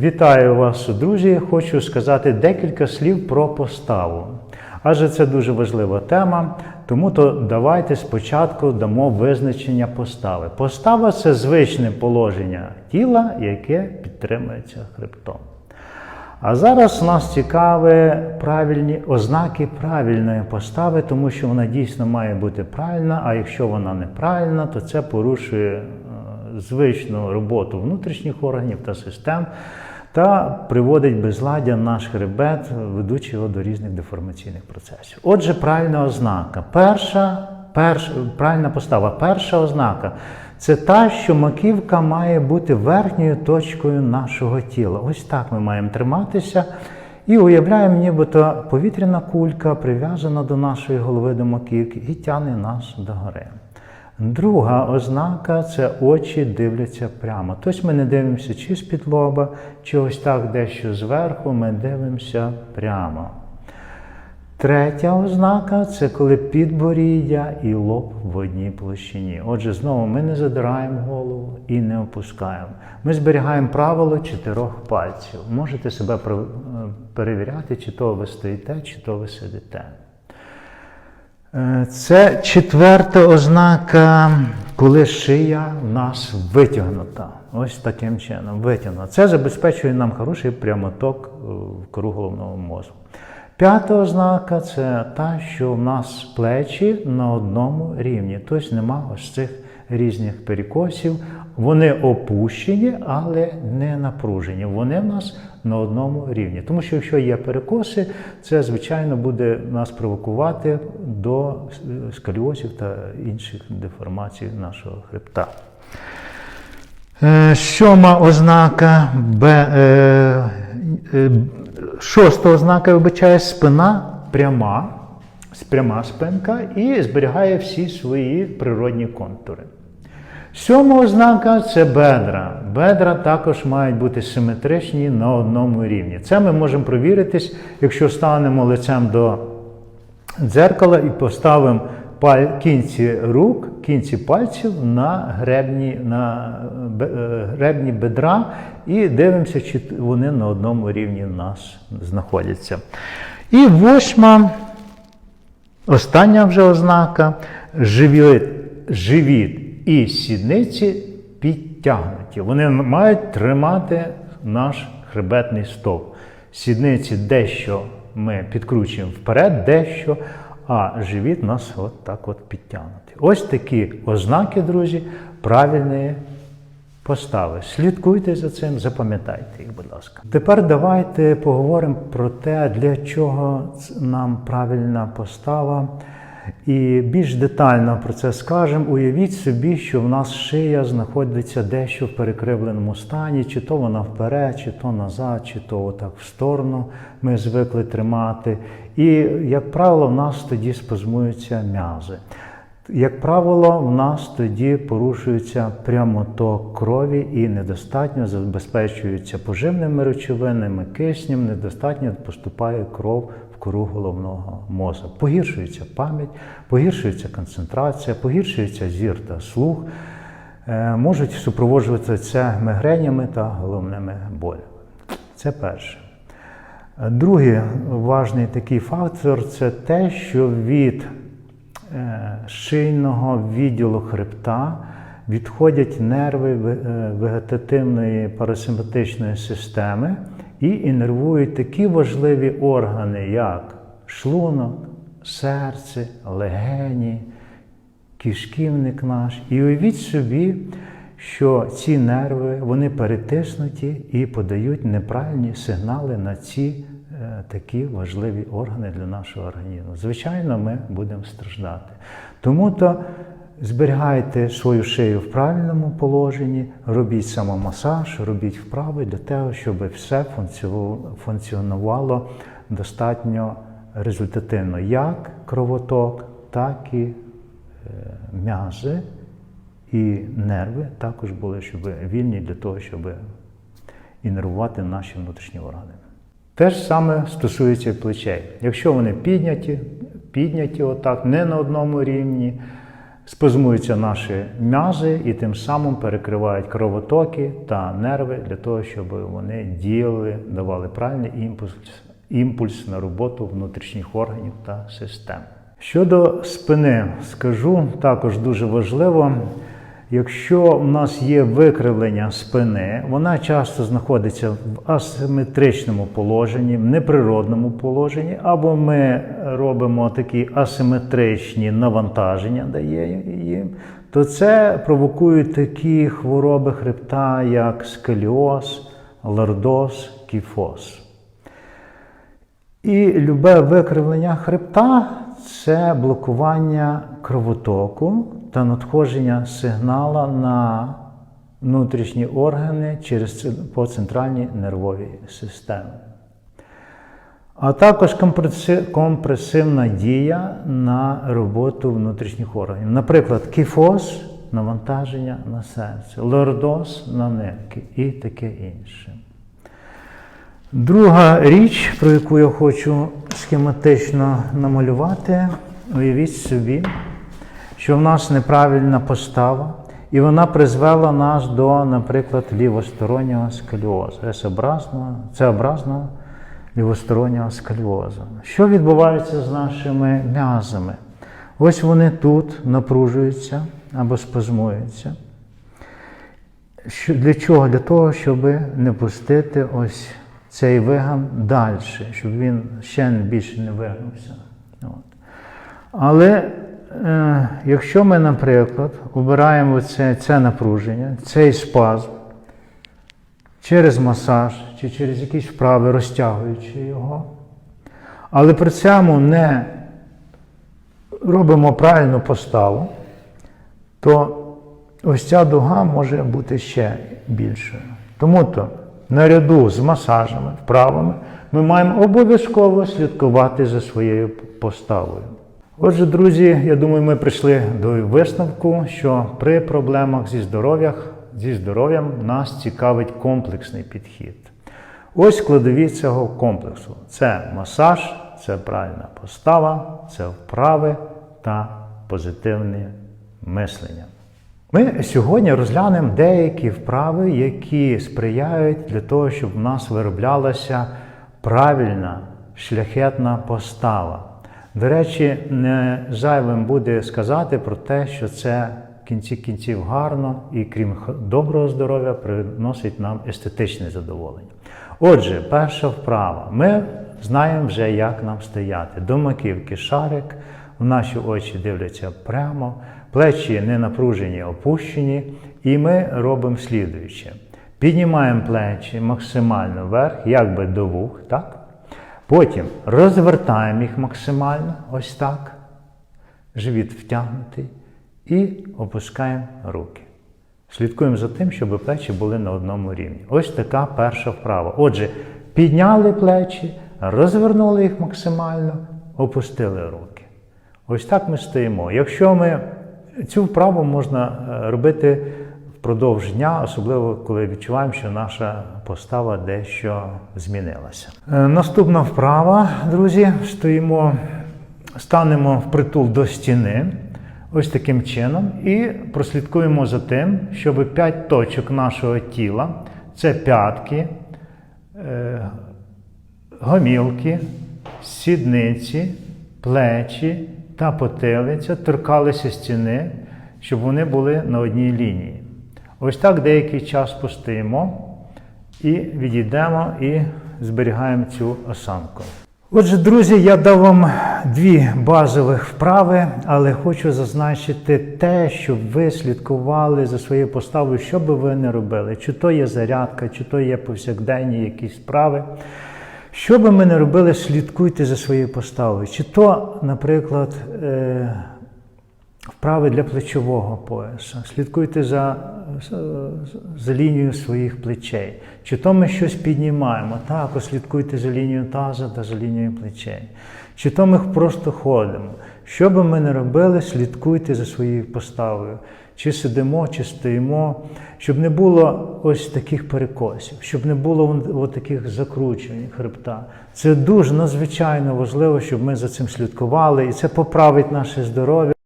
Вітаю вас, друзі! Хочу сказати декілька слів про поставу. Адже це дуже важлива тема, тому то давайте спочатку дамо визначення постави. Постава це звичне положення тіла, яке підтримується хребтом. А зараз нас цікаві правильні ознаки правильної постави, тому що вона дійсно має бути правильна, а якщо вона неправильна, то це порушує е, звичну роботу внутрішніх органів та систем та приводить безладдя наш хребет, ведучи його до різних деформаційних процесів. Отже, правильна ознака. Перша, перш, правильна постава. Перша ознака це та, що маківка має бути верхньою точкою нашого тіла. Ось так ми маємо триматися. І уявляємо, нібито повітряна кулька прив'язана до нашої голови до маківки і тягне нас догори. Друга ознака це очі дивляться прямо. Тобто ми не дивимося чи з-під лоба, чи ось так дещо зверху, ми дивимося прямо. Третя ознака це коли підборіддя і лоб в одній площині. Отже, знову ми не задираємо голову і не опускаємо. Ми зберігаємо правило чотирьох пальців. Можете себе е, перевіряти, чи то ви стоїте, чи то ви сидите. Е, Це четверта ознака, коли шия в нас витягнута. Ось таким чином витягнута. Це забезпечує нам хороший прямоток е, в кору головного мозку. П'ята ознака це та, що в нас плечі на одному рівні. Тобто нема ось цих різних перекосів. Вони опущені, але не напружені. Вони в нас на одному рівні. Тому що якщо є перекоси, це звичайно буде нас провокувати до сколіозів та інших деформацій нашого хребта. Е, Сьома ознака, е, е, шоста ознака, вибачає, спина пряма, пряма спинка і зберігає всі свої природні контури. Сьома ознака це бедра. Бедра також мають бути симетричні на одному рівні. Це ми можемо провіритись, якщо станемо лицем до дзеркала і поставимо кінці рук, кінці пальців на гребні, на е, гребні бедра і дивимося, чи вони на одному рівні в нас знаходяться. І восьма, остання вже ознака живіт, живіт і сідниці підтягнуті. Вони мають тримати наш хребетний стовп. Сідниці дещо ми підкручуємо вперед, дещо, а живіт нас от так от підтягнути. Ось такі ознаки, друзі, правильної постави. Слідкуйте за цим, запам'ятайте їх, будь ласка. Тепер давайте поговоримо про те, для чого нам правильна постава. І більш детально про це скажемо. Уявіть собі, що в нас шия знаходиться дещо в перекривленому стані, чи то вона вперед, чи то назад, чи то отак в сторону ми звикли тримати. І, як правило, в нас тоді спазмуються м'язи. Як правило, в нас тоді порушується прямоток крові і недостатньо забезпечується поживними речовинами, киснем, недостатньо поступає кров кору головного мозку. Погіршується пам'ять, погіршується концентрація, погіршується зір та слух, Е, можуть супроводжуватися мигренями та головними болями. Це перше. Другий важний такий фактор це те, що від е, шийного відділу хребта відходять нерви е, вегетативної парасимпатичної системи і інервують такі важливі органи, як шлунок, серце, легені, кишківник наш. І уявіть собі, що ці нерви вони перетиснуті і подають неправильні сигнали на ці е, такі важливі органи для нашого організму. Звичайно, ми будемо страждати. Тому то зберігайте свою шию в правильному положенні, робіть самомасаж, робіть вправи для того, щоб все функціонувало- достатньо результативно, як кровоток, так і е, м'язи і нерви також були, щоб вільні для того, щоб інервувати наші внутрішні органи. Те ж саме стосується плечей. Якщо вони підняті, підняті отак, не на одному рівні, спазмуються наші м'язи і тим самим перекривають кровотоки та нерви для того, щоб вони діяли, давали правильний імпульс, імпульс на роботу внутрішніх органів та систем. Щодо спини, скажу також дуже важливо. Якщо в нас є викривлення спини, вона часто знаходиться в асиметричному положенні, в неприродному положенні, або ми робимо такі асиметричні навантаження, дає їм, то це провокує такі хвороби хребта, як сколіоз, лордоз, кіфоз. І любе викривлення хребта це блокування кровотоку та надходження сигнала на внутрішні органи через по центральній нервовій системі. А також компресивна дія на роботу внутрішніх органів. Наприклад, кіфоз навантаження на серце, лордоз на нирки і таке інше. Друга річ, про яку я хочу схематично намалювати, уявіть собі, що в нас неправильна постава, і вона призвела нас до, наприклад, лівостороннього С-образного, С-образного лівостороннього сколіозу. Що відбувається з нашими м'язами? Ось вони тут напружуються або спазмуються. Для чого? Для того, щоб не пустити ось цей виган далі, щоб він ще більше не вигнувся. Але е, якщо ми, наприклад, обираємо це, це напруження, цей спазм через масаж чи через якісь вправи, розтягуючи його, але при цьому не робимо правильну поставу, то ось ця дуга може бути ще більшою. Тому то наряду з масажами, вправами, ми маємо обов'язково слідкувати за своєю поставою. Отже, друзі, я думаю, ми прийшли до висновку, що при проблемах зі здоров'ям, зі здоров'ям нас цікавить комплексний підхід. Ось складові цього комплексу: це масаж, це правильна постава, це вправи та позитивне мислення. Ми сьогодні розглянемо деякі вправи, які сприяють для того, щоб в нас вироблялася правильна шляхетна постава. До речі, не зайвим буде сказати про те, що це в кінці кінців гарно і крім доброго здоров'я, приносить нам естетичне задоволення. Отже, перша вправа. Ми знаємо вже, як нам стояти. До маківки шарик, в наші очі дивляться прямо, плечі не напружені, опущені, і ми робимо слідуюче. Піднімаємо плечі максимально вверх, якби до вух, так? Потім розвертаємо їх максимально, ось так. Живіт втягнутий. І опускаємо руки. Слідкуємо за тим, щоб плечі були на одному рівні. Ось така перша вправа. Отже, підняли плечі, розвернули їх максимально, опустили руки. Ось так ми стоїмо. Якщо ми цю вправу можна е, робити впродовж дня, особливо коли відчуваємо, що наша постава дещо змінилася. Е, Наступна вправа, друзі, стоїмо, станемо впритул до стіни. Ось таким чином, і прослідкуємо за тим, щоб п'ять точок нашого тіла це п'ятки, е, гомілки, сідниці, плечі та потилиця торкалися стіни, щоб вони були на одній лінії. Ось так деякий час постоїмо і відійдемо і зберігаємо цю осанку. Отже, друзі, я дав вам дві базових вправи, але хочу зазначити те, щоб ви слідкували за своєю поставою, що би ви не робили, чи то є зарядка, чи то є повсякденні якісь справи. Що би ми не робили, слідкуйте за своєю поставою. Чи то, наприклад, е, вправи для плечового пояса, слідкуйте за, за лінією своїх плечей. Чи то ми щось піднімаємо, також слідкуйте за лінією таза та за лінією плечей. Чи то ми просто ходимо. Що би ми не робили, слідкуйте за своєю поставою. Чи сидимо, чи стоїмо, щоб не було ось таких перекосів, щоб не було таких закручувань хребта. Це дуже надзвичайно важливо, щоб ми за цим слідкували, і це поправить наше здоров'я.